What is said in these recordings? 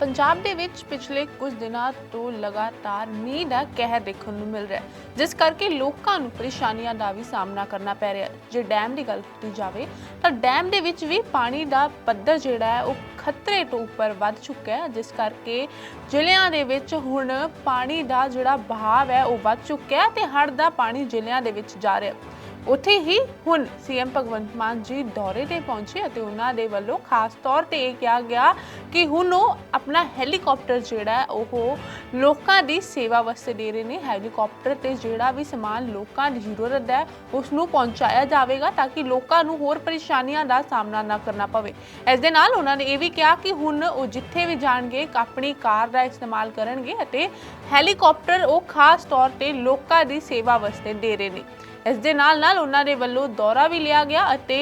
ਪੰਜਾਬ ਦੇ ਵਿੱਚ ਪਿਛਲੇ ਕੁਝ ਦਿਨਾਂ ਤੋਂ ਲਗਾਤਾਰ ਮੀਂਹ ਦਾ ਕਹਿਰ ਦੇਖਣ ਨੂੰ ਮਿਲ ਰਿਹਾ ਹੈ, ਜਿਸ ਕਰਕੇ ਲੋਕਾਂ ਨੂੰ ਪਰੇਸ਼ਾਨੀਆਂ ਦਾ ਵੀ ਸਾਹਮਣਾ ਕਰਨਾ ਪੈ ਰਿਹਾ ਹੈ। ਜੇ ਡੈਮ ਦੀ ਗੱਲ ਕੀਤੀ ਜਾਵੇ, ਤਾਂ ਡੈਮ ਦੇ ਵਿੱਚ ਵੀ ਪਾਣੀ ਦਾ ਪੱਧਰ ਜਿਹੜਾ ਹੈ, ਉਹ ਖਤਰੇ ਤੋਂ ਉੱਪਰ ਵੱਧ ਚੁੱਕਾ ਹੈ, ਜਿਸ ਕਰਕੇ ਜ਼ਿਲ੍ਹਿਆਂ ਦੇ ਵਿੱਚ ਹੁਣ ਪਾਣੀ ਦਾ ਜਿਹੜਾ ਬਹਾਵ ਹੈ, ਉਹ ਵੱਧ ਚੁੱਕਿਆ ਹੈ ਤੇ ਹੜ੍ਹ ਦਾ ਪਾਣੀ ਜ਼ਿਲ੍ਹਿਆਂ ਦੇ ਵਿੱਚ ਜਾ ਰਿਹਾ ਹੈ। ਉੱਥੇ ਹੀ ਹੁਣ ਸੀਐਮ ਭਗਵੰਤ ਮਾਨ ਜੀ ਦੌਰੇ ਤੇ ਪਹੁੰਚੇ ਅਤੇ ਉਹਨਾਂ ਦੇ ਵੱਲੋਂ ਖਾਸ ਤੌਰ ਤੇ ਇਹ ਕਿਹਾ ਗਿਆ ਕਿ ਹੁਣ ਉਹ ਆਪਣਾ ਹੈਲੀਕਾਪਟਰ ਜਿਹੜਾ ਹੈ, ਉਹ ਲੋਕਾਂ ਦੀ ਸੇਵਾ ਵਾਸਤੇ ਦੇ ਰਹੇ ਨੇ। ਹੈਲੀਕਾਪਟਰ ਤੇ ਜਿਹੜਾ ਵੀ ਸਮਾਨ ਲੋਕਾਂ ਦੀ ਜ਼ਰੂਰਤ ਹੈ ਉਸ ਨੂੰ ਪਹੁੰਚਾਇਆ ਜਾਵੇਗਾ ਤਾਂ ਕਿ ਲੋਕਾਂ ਨੂੰ ਹੋਰ ਪਰੇਸ਼ਾਨੀਆਂ ਦਾ ਸਾਹਮਣਾ ਨਾ ਕਰਨਾ ਪਵੇ। ਇਸ ਦੇ ਨਾਲ ਉਹਨਾਂ ਨੇ ਇਹ ਵੀ ਕਿਹਾ ਕਿ ਹੁਣ ਉਹ ਜਿੱਥੇ ਵੀ ਜਾਣਗੇ, ਆਪਣੀ ਕਾਰ ਦਾ ਇਸਤੇਮਾਲ ਕਰਨਗੇ ਅਤੇ ਹੈਲੀਕਾਪਟਰ ਉਹ ਖਾਸ ਤੌਰ ਤੇ ਲੋਕਾਂ ਦੀ ਸੇਵਾ ਵਾਸਤੇ ਦੇ ਰਹੇ ਨੇ। ਇਸ ਦੇ ਨਾਲ ਨਾ ਨਾਲ ਉਹਨਾਂ ਦੇ ਵੱਲੋਂ ਦੌਰਾ ਵੀ ਲਿਆ ਗਿਆ ਅਤੇ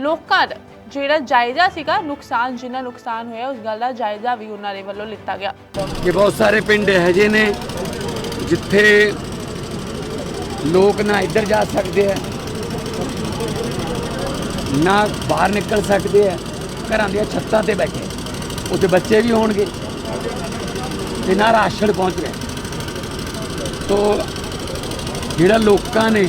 ਲੋਕਾਂ ਦਾ ਜਿਹੜਾ ਜਾਇਜ਼ਾ ਸੀਗਾ ਨੁਕਸਾਨ, ਜਿੰਨਾ ਨੁਕਸਾਨ ਹੋਇਆ ਉਸ ਗੱਲ ਦਾ ਜਾਇਜ਼ਾ ਵੀ ਉਹਨਾਂ ਦੇ ਵੱਲੋਂ ਲਿੱਤਾ ਗਿਆ। ਕਿ ਬਹੁਤ ਸਾਰੇ ਪਿੰਡ ਇਹੋ ਜਿਹੇ ਨੇ ਜਿੱਥੇ ਲੋਕ ਨਾ ਇੱਧਰ ਜਾ ਸਕਦੇ ਆ, ਨਾ ਬਾਹਰ ਨਿਕਲ ਸਕਦੇ ਆ, ਘਰਾਂ ਦੀਆਂ ਛੱਤਾਂ ਤੇ ਬੈਠੇ। ਉੱਥੇ ਬੱਚੇ ਵੀ ਹੋਣਗੇ ਤੇ ਨਾ ਰਾਸ਼ਨ ਪਹੁੰਚ ਰਿਹਾ। ਤੋ ਜਿਹੜਾ ਲੋਕਾਂ ਨੇ